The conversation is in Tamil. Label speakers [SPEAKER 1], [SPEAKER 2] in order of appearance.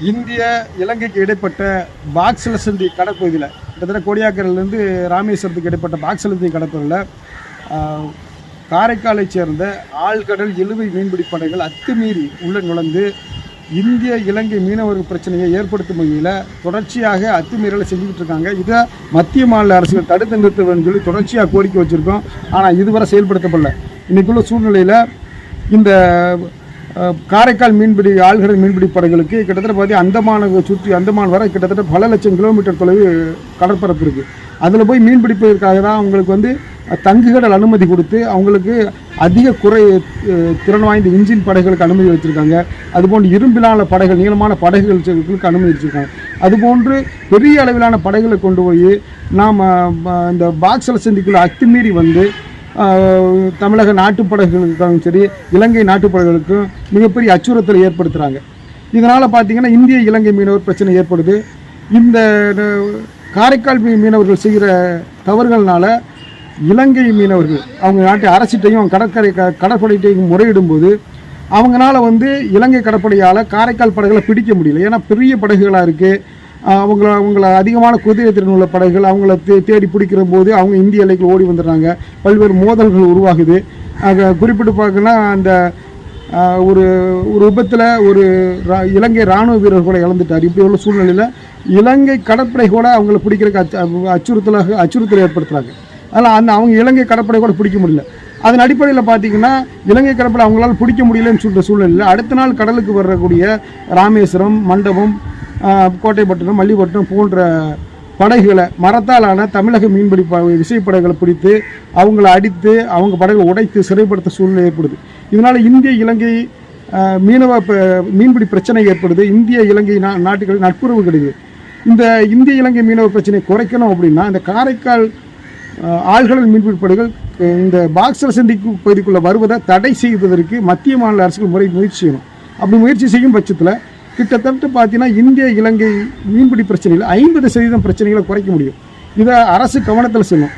[SPEAKER 1] இந்திய இலங்கைக்கு இடைப்பட்ட பாக்ஸலசந்தி கடற்பகுதியில் கிட்டத்தட்ட கோடியாக்கரிலிருந்து ராமேஸ்வரத்துக்கு இடைப்பட்ட பாக்ஸலசந்தி கடற்பகுதியில் காரைக்காலைச் சேர்ந்த ஆழ்கடல் இழுவை மீன்பிடி படைகள் அத்துமீறி உள்ளே நுழைந்து இந்திய இலங்கை மீனவர்கள் பிரச்சனையை ஏற்படுத்தும் வகையில் தொடர்ச்சியாக அத்துமீறலை செஞ்சுக்கிட்டு இருக்காங்க இதை மத்திய மாநில அரசுகள் தடுத்து நிறுத்த வேண்டும் சொல்லி தொடர்ச்சியாக கோரிக்கை வச்சுருக்கோம். ஆனால் இதுவரை செயல்படுத்தப்படல. இன்றைக்குள்ள சூழ்நிலையில் இந்த காரைக்கால் மீன்பிடி ஆழ்கடல் மீன்பிடி படைகளுக்கு கிட்டத்தட்ட பார்த்தி அந்தமான சுற்றி அந்தமான் வரை கிட்டத்தட்ட பல லட்சம் கிலோமீட்டர் தொலைவு கடற்பரப்பு இருக்குது அதில் போய் மீன் பிடிப்பதற்காக தான் அவங்களுக்கு வந்து தங்குகடல் அனுமதி கொடுத்து அவங்களுக்கு அதிக குறை திறன் வாய்ந்த இன்ஜின் படைகளுக்கு அனுமதி வச்சுருக்காங்க. அதுபோன்று இரும்பிலான படைகள் நீளமான படைகளுக்கு அனுமதி வச்சுருக்காங்க. அதுபோன்று பெரிய அளவிலான படைகளை கொண்டு போய் நாம் இந்த பாக்ஸல சந்திக்குள்ள அத்துமீறி வந்து தமிழக நாட்டுப்படைகளுக்கும் சரி இலங்கை நாட்டுப்படைகளுக்கும் மிகப்பெரிய அச்சுறுத்தலை ஏற்படுத்துகிறாங்க இதனால் பார்த்தீங்கன்னா இந்திய இலங்கை மீனவர் பிரச்சனை ஏற்படுது. இந்த காரைக்கால் மீனவர்கள் செய்கிற தவறுகள்னால இலங்கை மீனவர்கள் அவங்க நாட்டு அரசிட்டையும் கடற்கரை க கடற்படையிட்டையும் முறையிடும்போது அவங்களால வந்து இலங்கை கடற்படையால் காரைக்கால் படகுகளை பிடிக்க முடியல. ஏன்னா பெரிய படகுகளாக இருக்குது அவங்கள அவங்கள அதிகமான குதிரை திறன் உள்ள படைகள் அவங்கள தே தேடி பிடிக்கிற போது அவங்க இந்திய எல்லைக்கு ஓடி வந்துடுறாங்க. பல்வேறு மோதல்கள் உருவாகுது. ஆக குறிப்பிட்டு பார்க்கணும்னா அந்த ஒரு ஒரு விபத்தில் ஒரு ரா- இலங்கை இராணுவ வீரர் கூட இழந்துட்டார் இப்படி உள்ள சூழ்நிலையில் இலங்கை கடற்படை கூட அவங்கள பிடிக்கிறதுக்கு அச்சு அச்சுறுத்தலாக அச்சுறுத்தல் ஏற்படுத்துகிறாங்க அதனால் அந்த அவங்க இலங்கை கடற்படை கூட பிடிக்க முடியல. அதன் அடிப்படையில் பார்த்தீங்கன்னா இலங்கை கடற்படை அவங்களால் பிடிக்க முடியலன்னு சொல்கிற சூழ்நிலையில் அடுத்த நாள் கடலுக்கு வரக்கூடிய ராமேஸ்வரம் மண்டபம் கோட்டைப்பட்டினம் மல்லிப்பட்டினம் போன்ற படகுகளை மரத்தாலான தமிழக மீன்பிடி ப விசைப்படகுகளை பிடித்து அவங்கள அடித்து அவங்க படகுகளை உடைத்து சிறைப்படுத்த சூழ்நிலை ஏற்படுது. இதனால் இந்திய இலங்கை மீனவ ப- மீன்பிடி பிரச்சனை ஏற்படுது. இந்திய இலங்கை நா நாட்டுகளில் நட்புறவு கிடையாது இந்த இந்திய இலங்கை மீனவ பிரச்சனையை குறைக்கணும் அப்படின்னா இந்த காரைக்கால் ஆழ்கடல் மீன்பிடி படகுகள் இந்த பாக்ஸர் சந்திக்கு பகுதிக்குள்ளே வருவதை தடை செய்வதற்கு மத்திய மாநில அரசுகள் முறை முயற்சி செய்யணும். அப்படி முயற்சி செய்யும் பட்சத்தில் கிட்டத்தட்ட பார்த்தீங்கன்னா இந்திய இலங்கை மீன்பிடி பிரச்சனையில் ஐம்பது சதவீதம் பிரச்சனைகளை குறைக்க முடியும். இதை அரசு கவனத்தில் செல்லும்